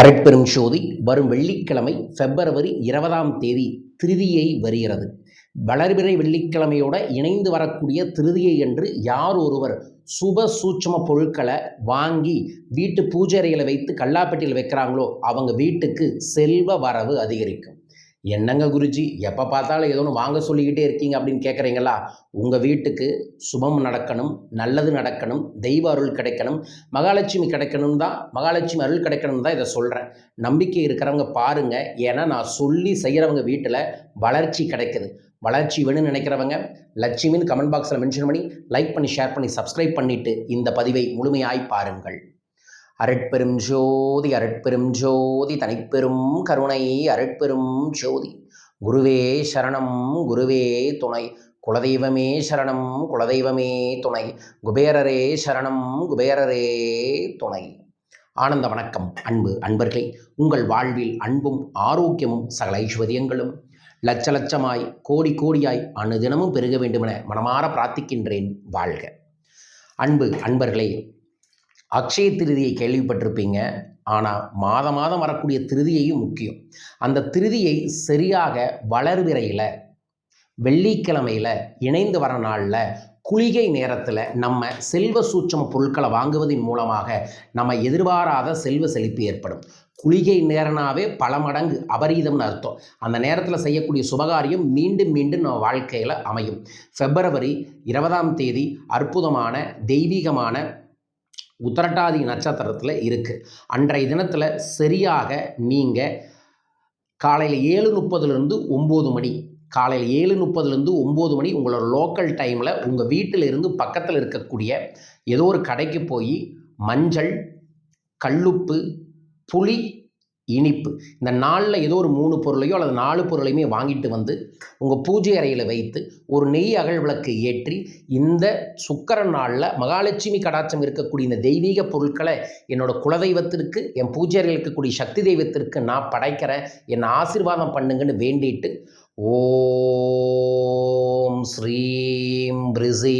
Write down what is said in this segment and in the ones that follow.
அரட்பெரும் சோதி வரும் வெள்ளிக்கிழமை பிப்ரவரி இருபதாம் தேதி திருதியை வருகிறது. வளர்பிறை வெள்ளிக்கிழமையோட இணைந்து வரக்கூடிய திருதியை என்று யார் ஒருவர் சுப சூட்சம பொருட்களை வாங்கி வீட்டு பூஜை அறையில் வைத்து கல்லாப்பெட்டியில் வைக்கிறாங்களோ அவங்க வீட்டுக்கு செல்வ வரவு அதிகரிக்கும். என்னங்க குருஜி? எப்போ பார்த்தாலும் ஏதோ ஒன்று வாங்க சொல்லிக்கிட்டே இருக்கீங்க அப்படின்னு கேட்குறீங்களா உங்கள் வீட்டுக்கு சுபம் நடக்கணும் நல்லது நடக்கணும் தெய்வ அருள் கிடைக்கணும் மகாலட்சுமி கிடைக்கணும் தான் மகாலட்சுமி அருள் கிடைக்கணும் தான் இதை சொல்கிறேன் நம்பிக்கை இருக்கிறவங்க பாருங்கள் ஏன்னா நான் சொல்லி செய்கிறவங்க வீட்டில் வளர்ச்சி கிடைக்குது. வளர்ச்சி வேணும்னு நினைக்கிறவங்க லட்சுமின்னு கமெண்ட் பாக்ஸில் மென்ஷன் பண்ணி லைக் பண்ணி ஷேர் பண்ணி சப்ஸ்கிரைப் பண்ணிவிட்டு இந்த பதிவை முழுமையாய் பாருங்கள். அருட்பெரும் ஜோதி அருட்பெரும் ஜோதி தனிப்பெரும் கருணை அருட்பெரும் ஜோதி. குருவே சரணம் குருவே துணை. குலதெய்வமே சரணம் குலதெய்வமே துணை. குபேரரே சரணம் குபேரரே துணை. ஆனந்த வணக்கம் அன்பு அன்பர்களே. உங்கள் வாழ்வில் அன்பும் ஆரோக்கியமும் சகல ஐஸ்வர்யங்களும் லட்ச லட்சமாய் கோடி கோடியாய் அனுதினமும் பெருக வேண்டுமென மனமாற பிரார்த்திக்கின்றேன் வாழ்க. அன்பு அன்பர்களே அக்ஷய திருதியை கேள்விப்பட்டிருப்பீங்க. ஆனால் மாத மாதம் வரக்கூடிய திருதியையும் முக்கியம். அந்த திருதியை சரியாக வளர்விரையில் வெள்ளிக்கிழமையில் இணைந்து வர நாளில் குளிகை நேரத்தில் நம்ம செல்வ சூட்சம பொருட்களை வாங்குவதன் மூலமாக நம்ம எதிர்பாராத செல்வ செழிப்பு ஏற்படும். குளிகை நேரனாவே பல மடங்கு அபரீதம்னு அர்த்தம். அந்த நேரத்தில் செய்யக்கூடிய சுபகாரியம் மீண்டும் மீண்டும் நம்ம வாழ்க்கையில் அமையும். பிப்ரவரி இருபதாம் தேதி அற்புதமான தெய்வீகமான உத்தரட்டாதி நட்சத்திரத்தில் இருக்குது அன்றைய தினத்தில் சரியாக நீங்கள் காலையில் ஏழு முப்பதுலேருந்து ஒம்பது மணி காலையில் ஏழு முப்பதுலேருந்து ஒம்பது மணி உங்களோட லோக்கல் டைமில் உங்கள் வீட்டில் இருந்து பக்கத்தில் இருக்கக்கூடிய ஏதோ ஒரு கடைக்கு போய் மஞ்சள் கல்லுப்பு புளி இனிப்பு. இந்த நாளில் ஏதோ ஒரு மூணு பொருளையோ அல்லது நாலு பொருளையுமே வாங்கிட்டு வந்து உங்கள் பூஜை அறையில் வைத்து ஒரு நெய் அகல் விளக்கு ஏற்றி இந்த சுக்கர நாளில் மகாலட்சுமி கடாட்சம் இருக்கக்கூடிய இந்த தெய்வீக பொருட்களை என்னோட குலதெய்வத்திற்கு என் பூஜை அறையில் இருக்கக்கூடிய சக்தி தெய்வத்திற்கு நான் படைக்கிறேன். என்னை ஆசீர்வாதம் பண்ணுங்கன்னு வேண்டிட்டு ஓம் ஸ்ரீம் பிரிசி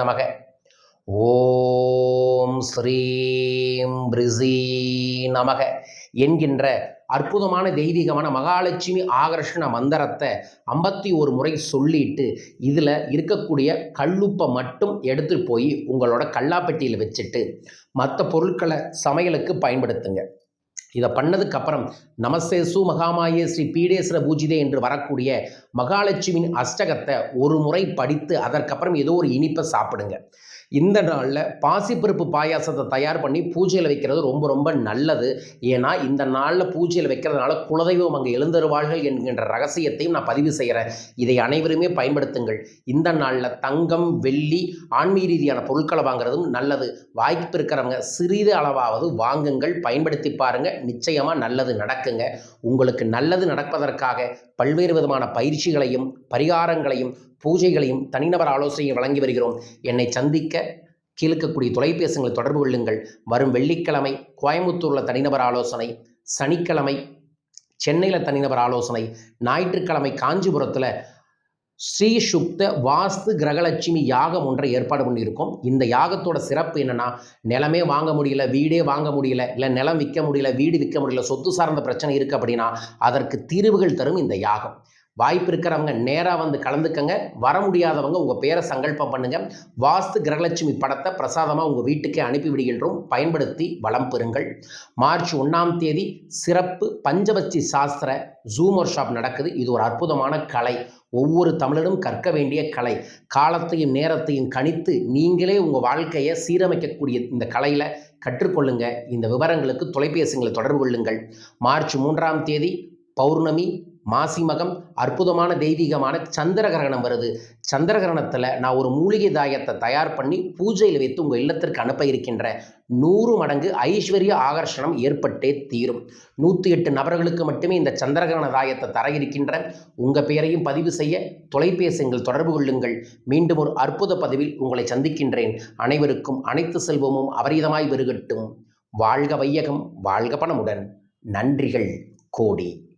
நமக. ஓம் ஸ்ரீம் பிரிசி நமக. என்கின்ற அற்புதமான தெய்வீகமான மகாலட்சுமி ஆகர்ஷண மந்திரத்தை ஐம்பத்தி ஒரு முறை சொல்லிட்டு இதில் இருக்கக்கூடிய கல்லுப்பை மட்டும் எடுத்துகிட்டு போய் உங்களோட கல்லாப்பெட்டியில் வச்சுட்டு மற்ற பொருட்களை சமையலுக்கு பயன்படுத்துங்க. இதை பண்ணதுக்கப்புறம் நமஸ்தே சு மகாமாயே ஸ்ரீ பீடேஸ்வர பூஜிதே என்று வரக்கூடிய மகாலட்சுமியின் அஷ்டகத்தை ஒரு முறை படித்து அதற்கப்புறம் ஏதோ ஒரு இனிப்பை சாப்பிடுங்க. இந்த நாளில் பாசிப்பருப்பு பாயாசத்தை தயார் பண்ணி பூஜையில் வைக்கிறது ரொம்ப ரொம்ப நல்லது. ஏன்னா இந்த நாளில் பூஜையில் வைக்கிறதுனால குலதெய்வம் அங்கே எழுந்தருவார்கள் என்கின்ற ரகசியத்தையும் நான் பதிவு செய்கிறேன் இதை அனைவருமே பயன்படுத்துங்கள். இந்த நாளில் தங்கம் வெள்ளி ஆன்மீக ரீதியான பொருட்களை வாங்குறதும் நல்லது. வாய்ப்பு இருக்கிறவங்க சிறிது அளவாவது வாங்குங்கள். பயன்படுத்தி பாருங்கள் நிச்சயமாக நல்லது நடக்குங்க. உங்களுக்கு நல்லது நடப்பதற்காக பல்வேறு விதமான பயிற்சிகளையும் பரிகாரங்களையும் பூஜைகளையும் தனிநபர் ஆலோசனையை வழங்கி வருகிறோம். என்னை சந்திக்க கீழ்க்கக்கூடிய தொலைபேசிகளை தொடர்பு கொள்ளுங்கள். வரும் வெள்ளிக்கிழமை கோயம்புத்தூரில் தனிநபர் ஆலோசனை சனிக்கிழமை சென்னையில் தனிநபர் ஆலோசனை ஞாயிற்றுக்கிழமை காஞ்சிபுரத்தில் ஸ்ரீ சுக்த வாஸ்து கிரகலட்சுமி யாகம் ஒன்றை ஏற்பாடு பண்ணியிருக்கோம். இந்த யாகத்தோட சிறப்பு என்னென்னா நிலமே வாங்க முடியல வீடே வாங்க முடியல இல்லை நிலம் விற்க முடியல வீடு விற்க முடியல சொத்து சார்ந்த பிரச்சனை இருக்குது அப்படின்னா அதற்கு தீர்வுகள் தரும் இந்த யாகம். வாய்ப்பு இருக்கிறவங்க நேராக வந்து கலந்துக்கங்க. வர முடியாதவங்க உங்கள் பேரை சங்கல்பம் பண்ணுங்கள் வாஸ்து கிரகலட்சுமி படத்தை பிரசாதமாக உங்கள் வீட்டுக்கே அனுப்பி விடுகின்றோம். பயன்படுத்தி வளம் பெறுங்கள். மார்ச் ஒன்றாம் தேதி சிறப்பு பஞ்சபட்சி சாஸ்திர ஜூமர் ஷாப் நடக்குது. இது ஒரு அற்புதமான கலை. ஒவ்வொரு தமிழரும் கற்க வேண்டிய கலை. காலத்தையும் நேரத்தையும் கணித்து நீங்களே உங்கள் வாழ்க்கையை சீரமைக்கக்கூடிய இந்த கலையில் கற்றுக்கொள்ளுங்க. இந்த விவரங்களுக்கு தொலைபேசிகளை தொடர்பு கொள்ளுங்கள். மார்ச் மூன்றாம் தேதி பௌர்ணமி மாசி மகம் அற்புதமான தெய்வீகமான சந்திர கிரகணம் வருது. சந்திர கிரகணத்தில் நான் ஒரு மூலிகை தாயத்தை தயார் பண்ணி பூஜையில் வைத்து உங்கள் இல்லத்திற்கு அனுப்ப இருக்கின்ற நூறு மடங்கு ஐஸ்வர்ய ஆகர்ஷணம் ஏற்பட்டே தீரும். நூற்றி எட்டு நபர்களுக்கு மட்டுமே இந்த சந்திரகிரகண தாயத்தை தர இருக்கின்ற உங்கள் பெயரையும் பதிவு செய்ய தொலைபேசிகள் தொடர்பு கொள்ளுங்கள். மீண்டும் ஒரு அற்புத பதிவில் உங்களை சந்திக்கின்றேன். அனைவருக்கும் அனைத்து செல்வமும் அபரீதமாய் பெருகட்டும். வாழ்க வையகம் வாழ்க பணமுடன். நன்றிகள் கோடி.